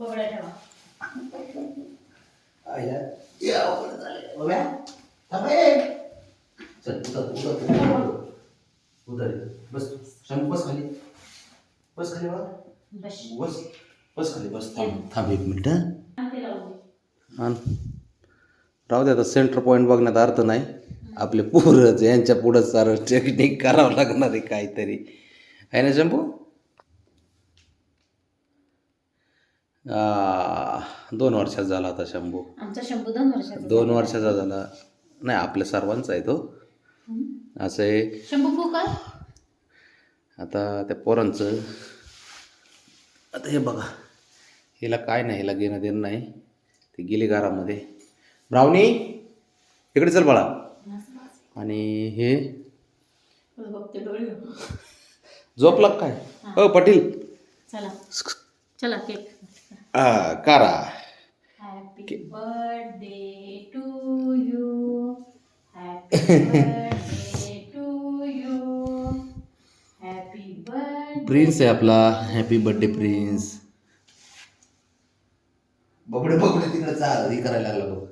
बघड्या ठेवा. बस शंभू बस खाली. बस खाली बस. बस बस खाली बस. थांब थांब एक मिनिट राहू दे. आता सेंटर पॉईंट बघण्यात अर्थ नाही. आपले पोरच यांच्या पुढं सारं टेक्निक करावं लागणार आहे काहीतरी. आहे ना शंभू? दोन वर्षाचा झाला आता शंभू. आमचा शंभू दोन वर्षाचा दोन वर्षाचा झाला. नाही आपल्या सर्वांचा आहे तो. असं आहे. शंभू आता त्या पोरांचं आता हे बघा. हिला काय नाही हिला घेणं देणं नाही. ती गेली घरामध्ये. ब्रावणी इकडे चल बाळा. आणि हे झोपला काय? हो पाटील. चला. चला केक. कारा. Happy birthday to you happy birthday to you happy birthday prince आहे आपला. हॅपी बर्थडे प्रिन्स बबडे बबडे तिकडे चाल हे करायला लागला बघ.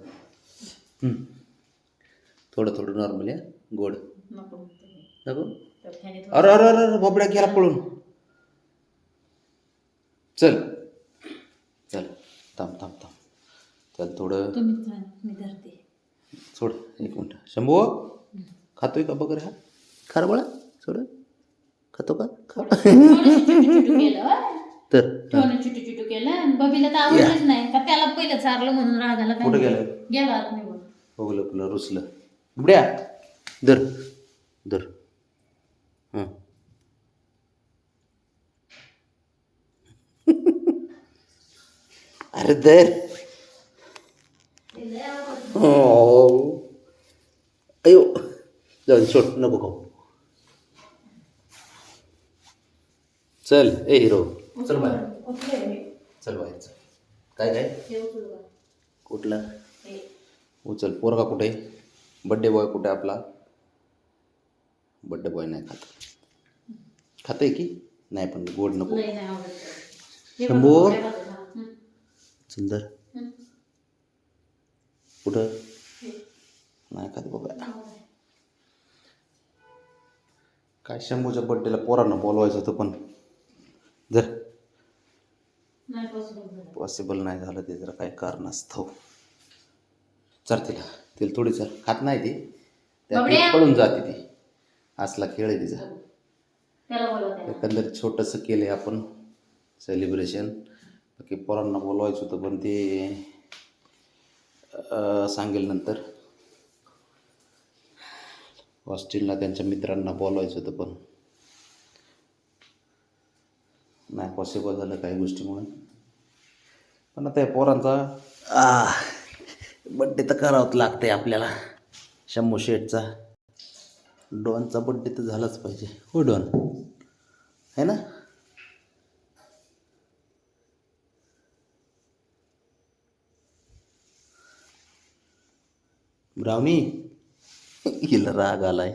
थोडं थोडं नॉर्मल आहे. गोड. नको अरे अरे अरे बबड्या गेला पळून. चल. थांब थांब थांब. चल थोडं तुम्ही खा, मी धरते. सोड एक मिनटं. शंभू खातोय का बघ हा? खा रे बाळा सोड. खातो का? खा. चिटू केलं हं? तर ठेवणं चिटू चिटू केलं आणि बबीला तर आवडलंच नाही. का त्याला पहिलं चारलं म्हणून काय कुठं. गेलं? गेला आत निघून. रुसलं. बुड्या दर दर हां. अरे दर. हो अयो. जाऊ सोड नको खाऊ. चल ए हिरो. चल बाहेर. चल बाहेर चल. काय काय? कुठला? हे. उचल. पोरगा कुठे? बड्डे बॉय कुठे आपला? बड्डे बॉय नाही खात. खाते की? नाही पण गोड नको. लय नाही आवडत. हे शंभू. बघा, काय खातं ना. हं. सुंदर. हं. कुठं? हे. नाही खात बाबा? काय शंभूच्या बड्डेला पोरांना बोलवायचं होतं पण. जर. पॉसिबल नाही झालं ते जरा काही कारणास्तव. चल तिला. तिला थोडी चल. खात नाही ती. त्या. पळून जाते ती. असला खेळ आहे तिचा. एकंदरीत छोटंसं केलं आपण. सेलिब्रेशन की पोरांना बोलवायचं होतं पण ते सांगेल नंतर. हॉस्टेलला त्यांच्या मित्रांना बोलवायचं होतं पण नाही पॉसिबल झालं काही गोष्टीमुळे. पण आता या पोरांचा बड्डे तर करावंच लागते आपल्याला. शंभू शेठचा. डॉनचा बड्डे तर झालाच पाहिजे. हो डॉन. है ना? ब्राउनी हिला राग आलाय.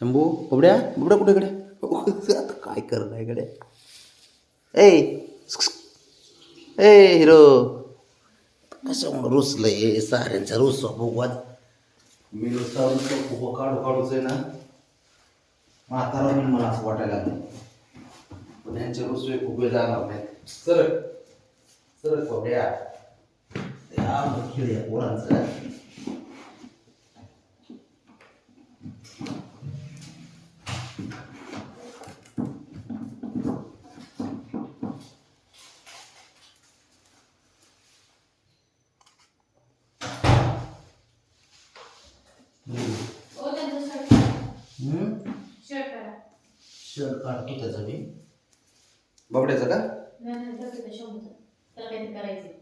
शंभू बबड्या बुबड्या कुठे इकडे आता काय करणार कडे ए ए हिरो कशामुळे रुसलंय साऱ्यांचा रुस भगवान मी नुसता नुसतं उभं काढू काढूच आहे ना म्हातारा म्हणून मला असं वाटायला लागलं. पण यांचे रुसवे खूप वेळ जाणार नाहीत. सर सर बबड्या त्या खेळ पोरांचं ओ, त्यांचं shirt काढा. हम्म? Shirt काढा. शर्ट काढतो त्याचा मी बबड्याचं का. त्याला काहीतरी करायचंय.